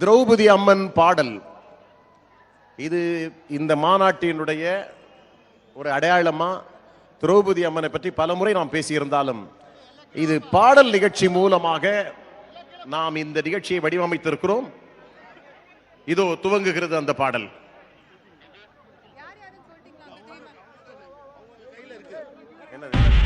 திரௌபதி அம்மன் பாடல். இது இந்த மாநாட்டினுடைய ஒரு அடையாளமா? திரௌபதி அம்மனை பற்றி பலமுறை நாம் பேசியிருந்தாலும் இது பாடல் நிகழ்ச்சி மூலமாக நாம் இந்த நிகழ்ச்சியை வடிவமைத்திருக்கிறோம். இதோ துவங்குகிறது அந்த பாடல். என்னது?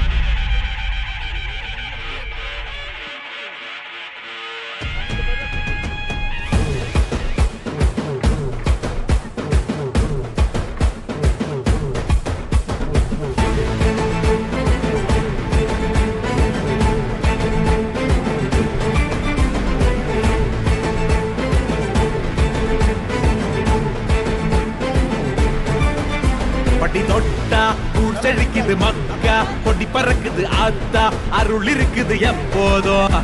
தொட்டா பூச்சழிக்குது மக்கா கொடி பறக்குது ஆத்தா அருள் இருக்குது எப்போதும்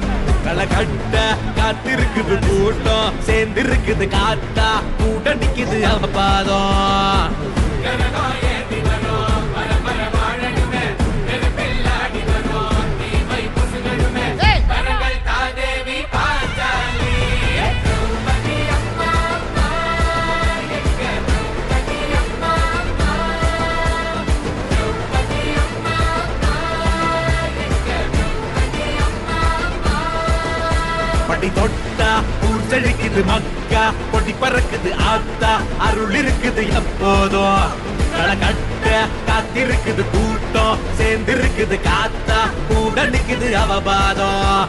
களை கட்ட காத்திருக்குது கூட்டம் சேர்ந்து இருக்குது காத்தா கூட்டம் நிக்குது அவ பாதம் தொட்டா ஊர் செழிக்குது மக்கா. கொடி பறக்குது ஆத்தா. அருள் இருக்குது எப்போதும் கட்ட காத்திருக்குது கூட்டம். சேர்ந்திருக்குது காத்தா. கூட நிக்குது அவபாதம்.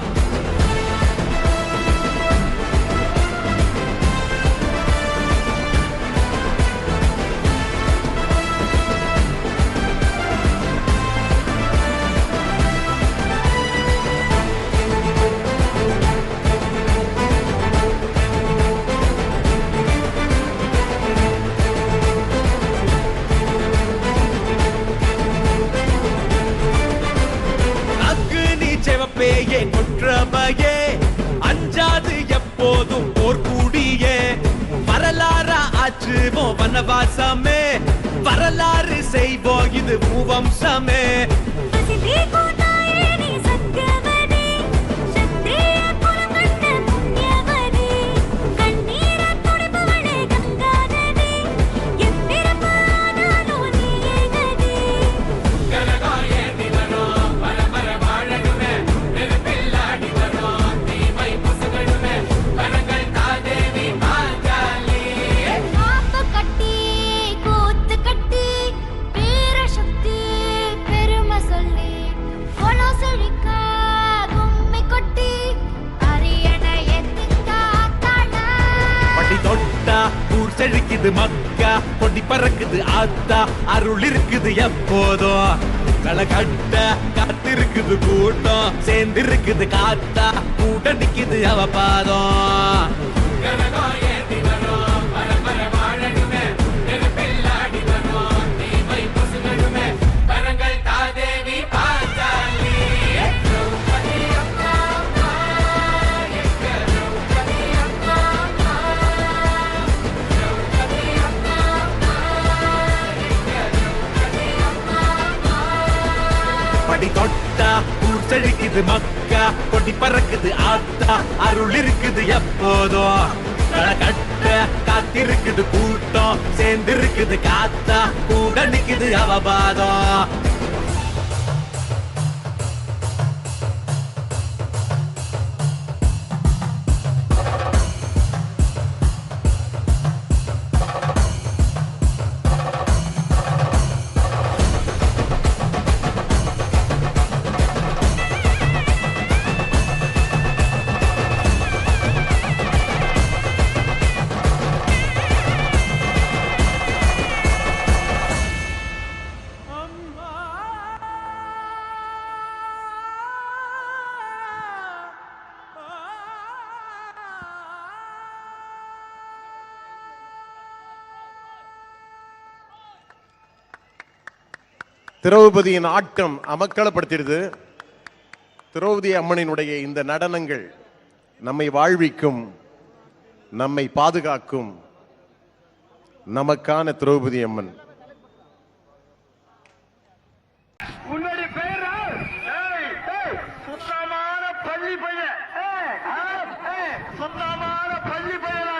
மாற்றுவோம் வனவாசமே. வரலாறு செய்வோம் இது மூவம்சமே செழிக்குது மக்கா கொடி பறக்குது ஆத்தா அருள் இருக்குது எப்போதும் களை கட்ட காத்திருக்குது கூட்டம் சேர்ந்து இருக்குது காத்தா கூட நிக்குது அவ பாதம். படி தொட்டா ஊர் செழிக்குது மக்கா கொடி பறக்குது ஆத்தா அருள் இருக்குது எப்போதும். கட்ட காத்திருக்குது கூட்டம் சேர்ந்திருக்குது காத்தா கூட நிக்குது அவபாதம். திரௌபதியின் ஆட்டம் அமக்களப்படுத்திடுது திரௌபதி அம்மனினுடைய இந்த நடனங்கள் நம்மை வாழ்விக்கும் நம்மை பாதுகாக்கும் நமக்கான திரௌபதி அம்மன். சொந்தமான பள்ளி பையன். சொந்தமான பள்ளி பையன்?